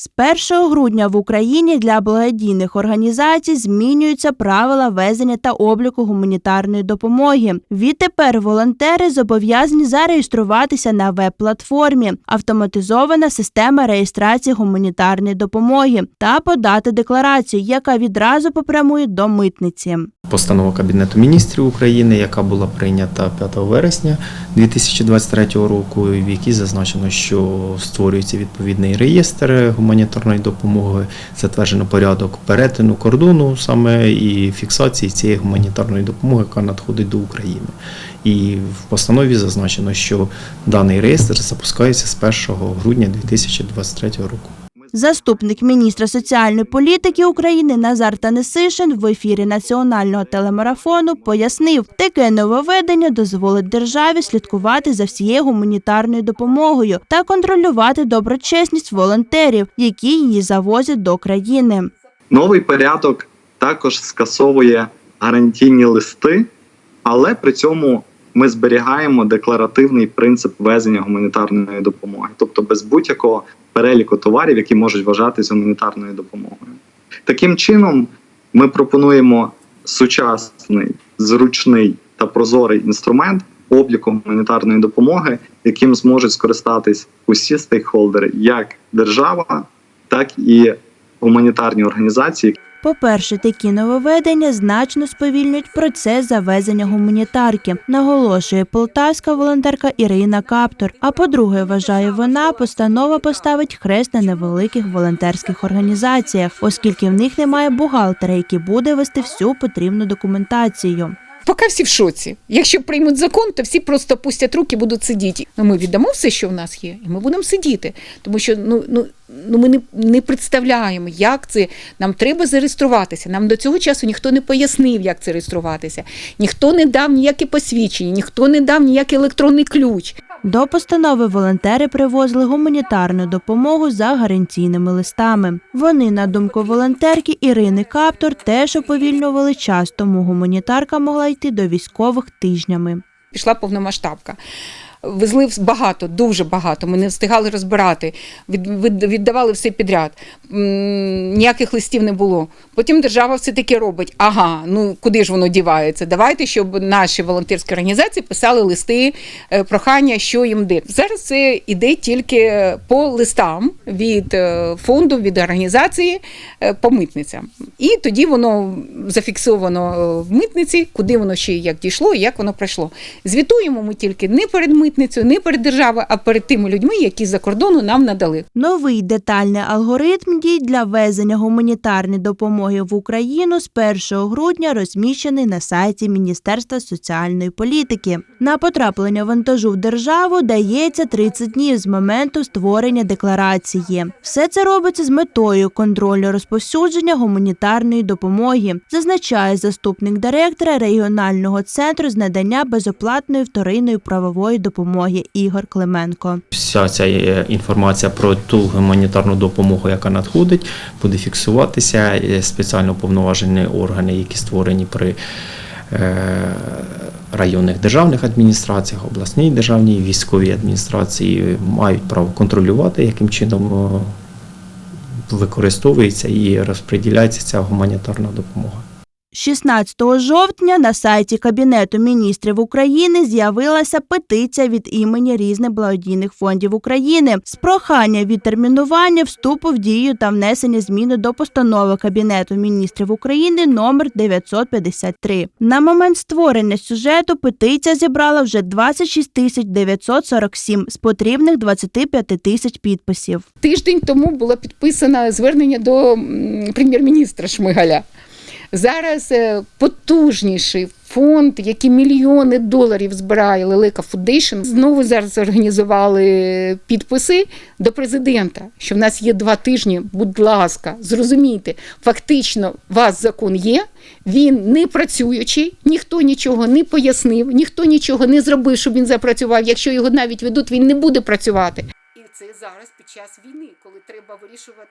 З 1 грудня в Україні для благодійних організацій змінюються правила везення та обліку гуманітарної допомоги. Відтепер волонтери зобов'язані зареєструватися на веб-платформі, автоматизована система реєстрації гуманітарної допомоги та подати декларацію, яка відразу попрямує до митниці. Постанова Кабінету міністрів України, яка була прийнята 5 вересня 2023 року, в якій зазначено, що створюється відповідний реєстр гуманітарної допомоги, затверджено порядок перетину кордону саме і фіксації цієї гуманітарної допомоги, яка надходить до України. І в постанові зазначено, що даний реєстр запускається з 1 грудня 2023 року. Заступник міністра соціальної політики України Назар Танесишин в ефірі національного телемарафону пояснив, таке нововведення дозволить державі слідкувати за всією гуманітарною допомогою та контролювати доброчесність волонтерів, які її завозять до країни. Новий порядок також скасовує гарантійні листи, але при цьому ми зберігаємо декларативний принцип везення гуманітарної допомоги, тобто без будь-якого переліку товарів, які можуть вважатися гуманітарною допомогою. Таким чином, ми пропонуємо сучасний, зручний та прозорий інструмент обліку гуманітарної допомоги, яким зможуть скористатись усі стейкхолдери, як держава, так і гуманітарні організації, По-перше, такі нововведення значно сповільнюють процес завезення гуманітарки, наголошує полтавська волонтерка Ірина Каптор. А по-друге, вважає вона, постанова поставить хрест на невеликих волонтерських організаціях, оскільки в них немає бухгалтера, який буде вести всю потрібну документацію. Поки всі в шоці. Якщо приймуть закон, то всі просто пустять руки, будуть сидіти. Ну, ми віддамо все, що в нас є, і ми будемо сидіти. Тому що ну, ну, ну ми не, не представляємо, як це. Нам треба зареєструватися. Нам до цього часу ніхто не пояснив, як це реєструватися. Ніхто не дав ніякі посвідчення, ніхто не дав ніякий електронний ключ. До постанови волонтери привозили гуманітарну допомогу за гарантійними листами. Вони, на думку волонтерки Ірини Каптор, теж уповільнювали час, тому гуманітарка могла йти до військових тижнями. Пішла повномасштабка. Везли багато, дуже багато. Ми не встигали розбирати, від, від- віддавали все підряд. Ніяких листів не було. Потім держава все таки робить. Ага, ну куди ж воно дівається? Давайте, щоб наші волонтерські організації писали листи, е, прохання, що їм де. Зараз це іде тільки по листам від е, фонду, від організації е, по митницям. І тоді воно зафіксовано е, в митниці, куди воно ще як дійшло і як воно пройшло. Звітуємо ми тільки не перед митницею, не перед державою, а перед тими людьми, які за кордону нам надали. Новий детальний алгоритм дій для везення гуманітарної допомоги в Україну з 1 грудня розміщений на сайті Міністерства соціальної політики. На потраплення вантажу в державу дається 30 днів з моменту створення декларації. Все це робиться з метою контролю розповсюдження гуманітарної допомоги, зазначає заступник директора регіонального центру з надання безоплатної вторинної правової допомоги Ігор Клименко. Вся ця е, інформація про ту гуманітарну допомогу, яка надходить, буде фіксуватися спеціально уповноважені органи, які створені при е, районних державних адміністраціях, обласній державній військовій адміністрації мають право контролювати, яким чином е, використовується і розподіляється ця гуманітарна допомога. 16 жовтня на сайті Кабінету міністрів України з'явилася петиція від імені різних благодійних фондів України з прохання відтермінування вступу в дію та внесення зміни до постанови Кабінету міністрів України номер 953. На момент створення сюжету петиція зібрала вже 26 тисяч 947 з потрібних 25 тисяч підписів. Тиждень тому було підписано звернення до прем'єр-міністра Шмигаля. Зараз е, потужніший фонд, який мільйони доларів збирає Лелека Фудейшн, знову зараз організували підписи до президента, що в нас є два тижні. Будь ласка, зрозумійте, фактично у вас закон є, він не працюючий, ніхто нічого не пояснив, ніхто нічого не зробив, щоб він запрацював. Якщо його навіть ведуть, він не буде працювати. І це зараз під час війни, коли треба вирішувати